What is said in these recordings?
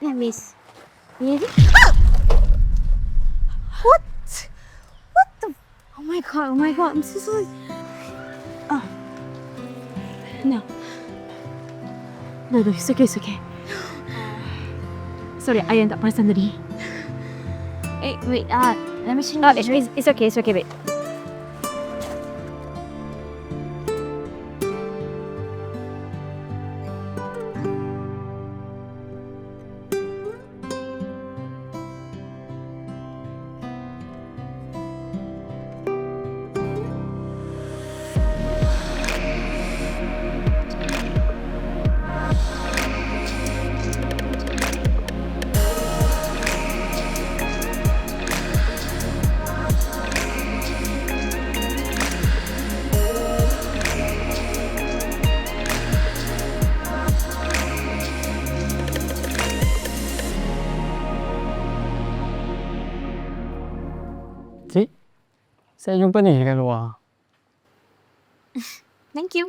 হ্যাঁ miss What? What the? Oh my god! Oh my god! I'm so sorry. Oh. No. No, no, it's okay, it's okay. Sorry, I end up my sanity. Hey, wait, uh, let me change. Oh, it's, it's okay, it's okay, wait. Cik, saya jumpa ni kat luar. Thank you.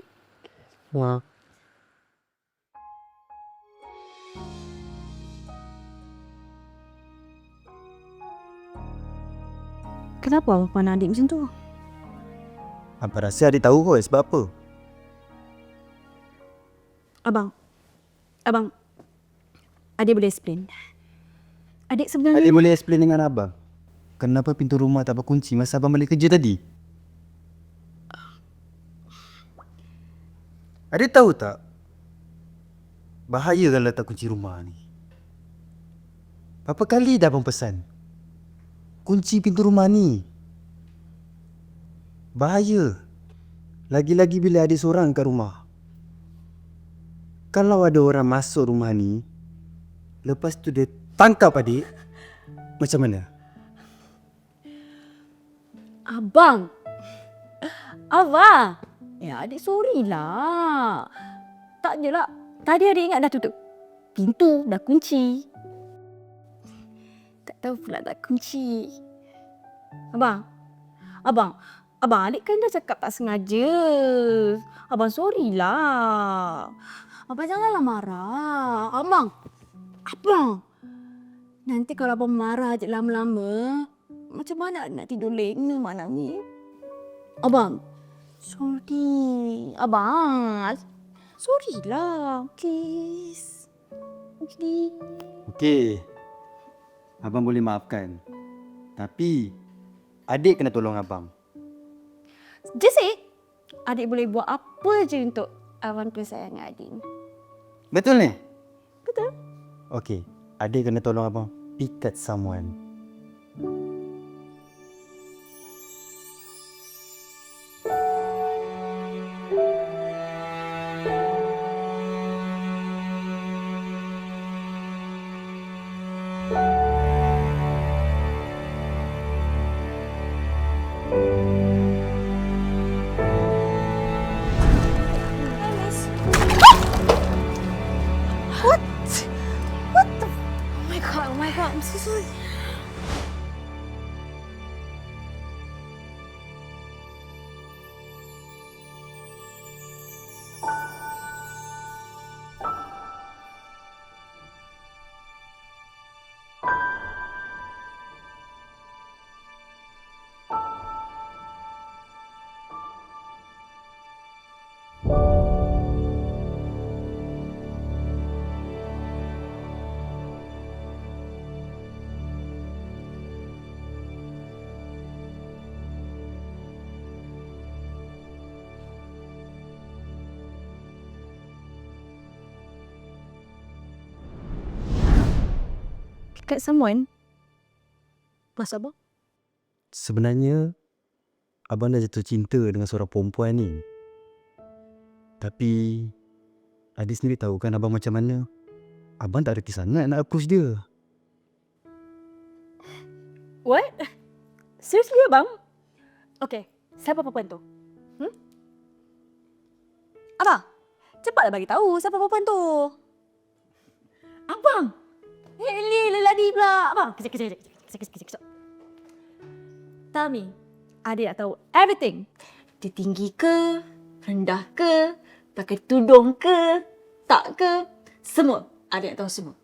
Wah. Kenapa abang pandang adik macam tu? Abang rasa adik tahu kot sebab apa. Abang. Abang. Adik boleh explain. Adik sebenarnya... Adik boleh explain dengan abang. Kenapa pintu rumah tak berkunci masa abang balik kerja tadi? Adik tahu tak? Bahaya kalau letak kunci rumah ni. Berapa kali dah abang pesan? Kunci pintu rumah ni. Bahaya. Lagi-lagi bila adik seorang kat rumah. Kalau ada orang masuk rumah ni, lepas tu dia tangkap adik, macam mana? Abang. Abang. Ya, adik sorry lah. Tak je lah. Tadi adik ingat dah tutup. Pintu dah kunci. Tak tahu pula tak kunci. Abang. Abang. Abang, adik kan dah cakap tak sengaja. Abang sorry lah. Abang janganlah marah. Abang. Abang. Nanti kalau abang marah je lama-lama, macam mana nak tidur lena malam ni? Abang, sorry. Abang, sorry lah. Please. Please. Okey. Abang boleh maafkan. Tapi adik kena tolong abang. Just say, adik boleh buat apa je untuk abang bersayang dengan adik. Betul ni? Betul. Okey. Adik kena tolong abang pick at someone. Oh Kat someone? Mas abang? Sebenarnya abang dah jatuh cinta dengan seorang perempuan ni. Tapi adik sendiri tahu kan abang macam mana. Abang tak reti sangat nak approach dia. What? Seriously abang? Okay, siapa perempuan tu? Hmm? Abang, cepatlah bagi tahu siapa perempuan tu. Abang! Eh, Li, lelaki pula. Abang, kejap, kejap, kejap, kejap, kejap, kejap, kejap. Tell me, adik nak tahu everything. Dia tinggi ke? Rendah ke? Pakai tudung ke? Tak ke? Semua. Adik nak tahu semua.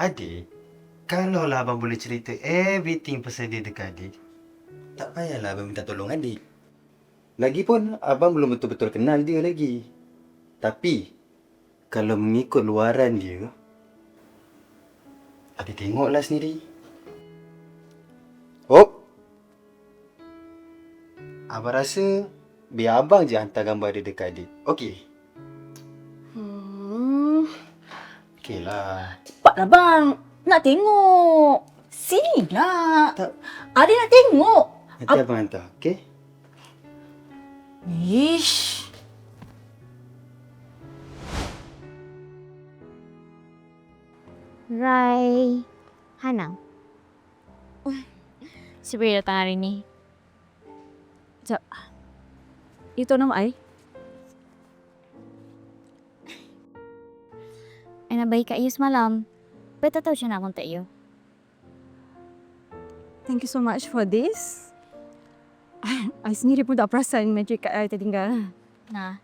Adik, kalaulah abang boleh cerita everything pasal dia dekat adik, Tak payahlah abang minta tolong adik. Lagipun abang belum betul-betul kenal dia lagi. Tapi kalau mengikut luaran dia, adik tengoklah sendiri. Oh. Abang rasa biar abang je hantar gambar dia dekat adik. Okey. Hmm. Okey lah. Cepatlah bang. Nak tengok. Sini lah. Tak. Adik nak tengok. Nanti abang hantar. Okey? Ish. Rai. Hanang. Siapa datang hari ni? Sekejap. Itu nama I. I nak baik kat you semalam. Betul tahu macam nak contact you. Thank you so much for this. I sendiri pun tak perasan magic kat I tertinggal. Nah.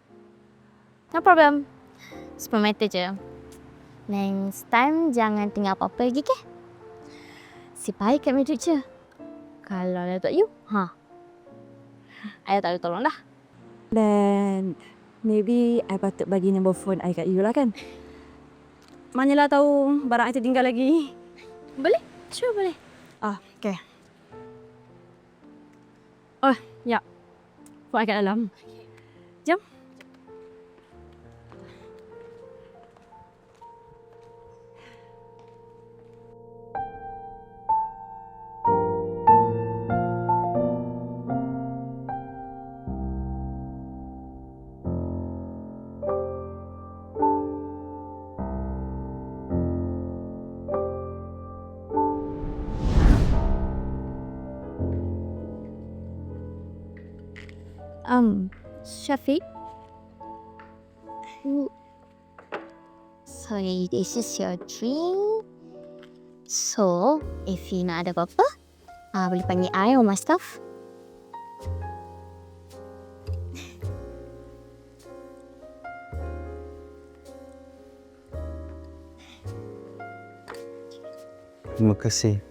No problem. Super matter je. Next time jangan tinggal apa-apa lagi ke? Si baik kat Madrid je. Kalau dah tak you, ha. Ayah tak boleh tolong dah. Then maybe I patut bagi nombor phone I kat you lah kan. Manalah tahu barang I tertinggal lagi. Boleh? Sure boleh. Ah, okay. Oh, ya. Phone I kat dalam. Jom. Um, Shafiq? Who- Sorry, this is your drink. So, if you nak ada apa-apa, ah boleh panggil I or my staff. Terima kasih.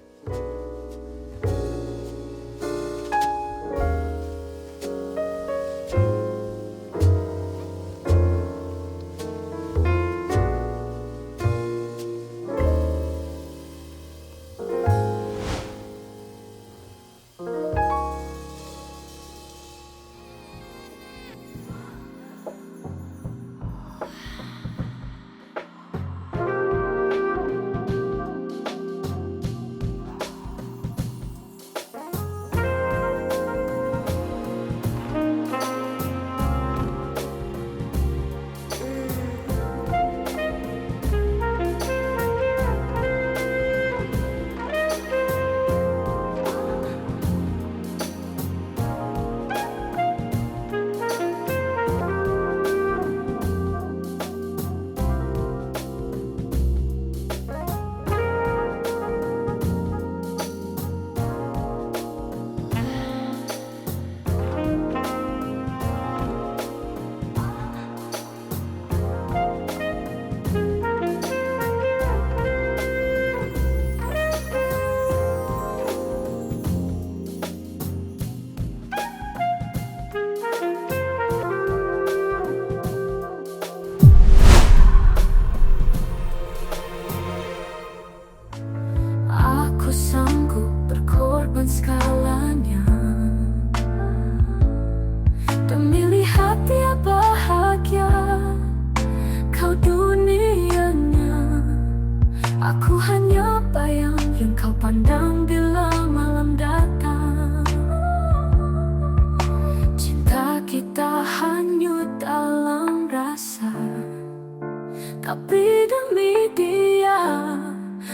Tapi demi dia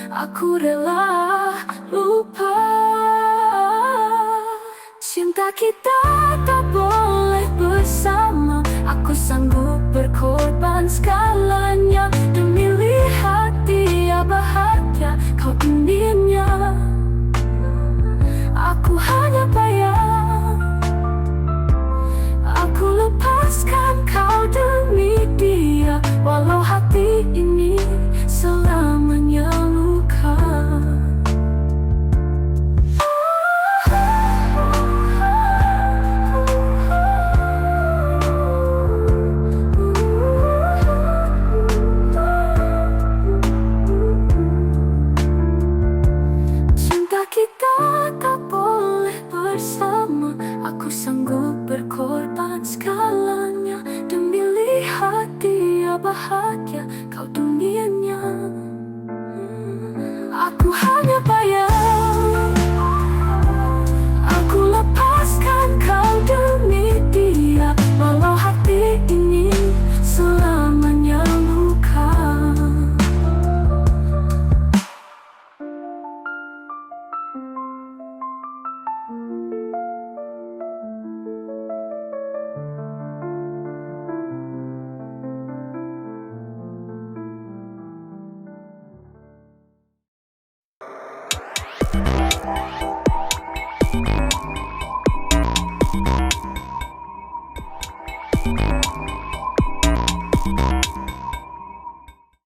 Aku rela lupa. Cinta kita tak boleh bersama. Aku sanggup berkorban segalanya Kuhanya paya